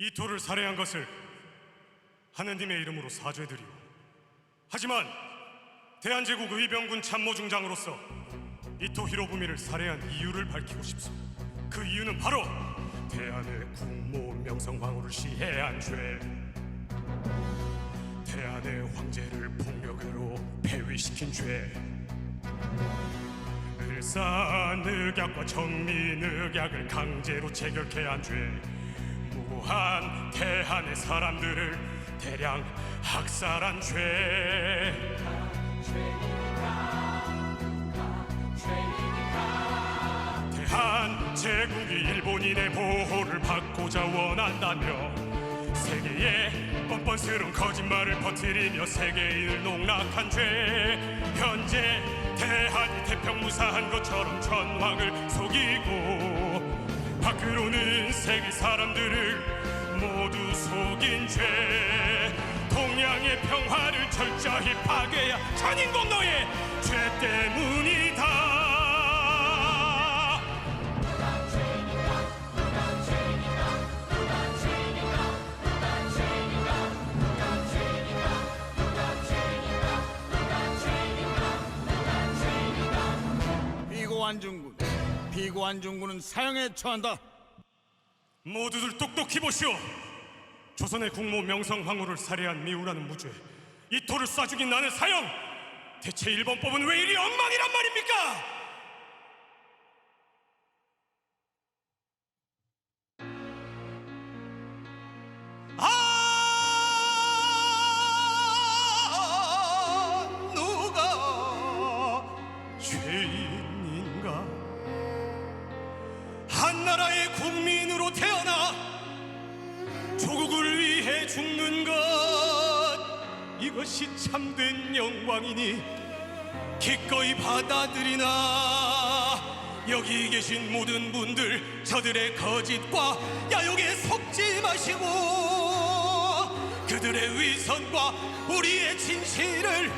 이 토를 살해한 것을 하느님의 이름으로 사죄드리오. 하지만 대한제국 의병군 참모중장으로서 이토 히로부미를 살해한 이유를 밝히고 싶소. 그 이유는 바로 대한의 국모 명성황후를 시해한 죄. 대한의 황제를 폭력으로 폐위시킨 죄. 을사늑약과 정민늑약을 강제로 체결케 한 죄. 무한 대한의 사람들을 대량 학살한 죄. 대한 제국이 일본인의 보호를 받고자 원한다며 세계에 뻔뻔스러운 거짓말을 퍼뜨리며 세계인을 농락한 죄 현재 대한이 태평무사한 것처럼 전황을 속이고 밖으로는 세계 사람들을 모두 속인 죄 동양의 평화를 철저히 파괴야 전인공 너의 죄 때문이다 비고한 중군, 비고한 중군은 사형에 처한다. 모두들 똑똑히 보시오. 조선의 국모 명성황후를 살해한 미우라는 무죄, 이 토를 쏴 죽인 나는 사형. 대체 일본법은 왜 이리 엉망이란 말입니까? 아, 누가 죄인인가? 죽는 것 이것이 참된 영광이니 기꺼이 받아들이나. 여기 계신 모든 분들 저들의 거짓과 야욕에 속지 마시고 그들의 위선과 우리의 진실을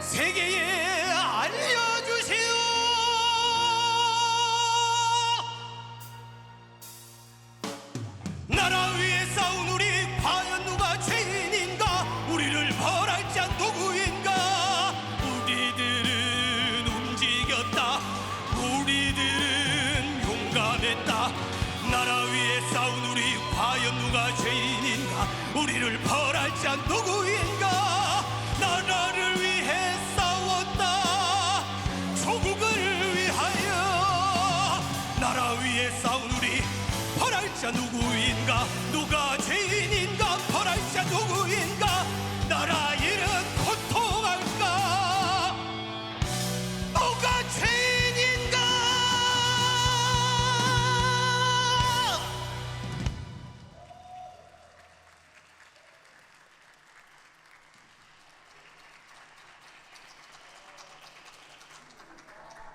세계에 알려 싸운 우리 과연 누가 죄인인가? 우리를 벌할 자 누구인가? 나라를 위해 싸웠다. 조국을 위하여 나라 위에 싸운 우리 벌할 자 누구인가? 누가 죄인인가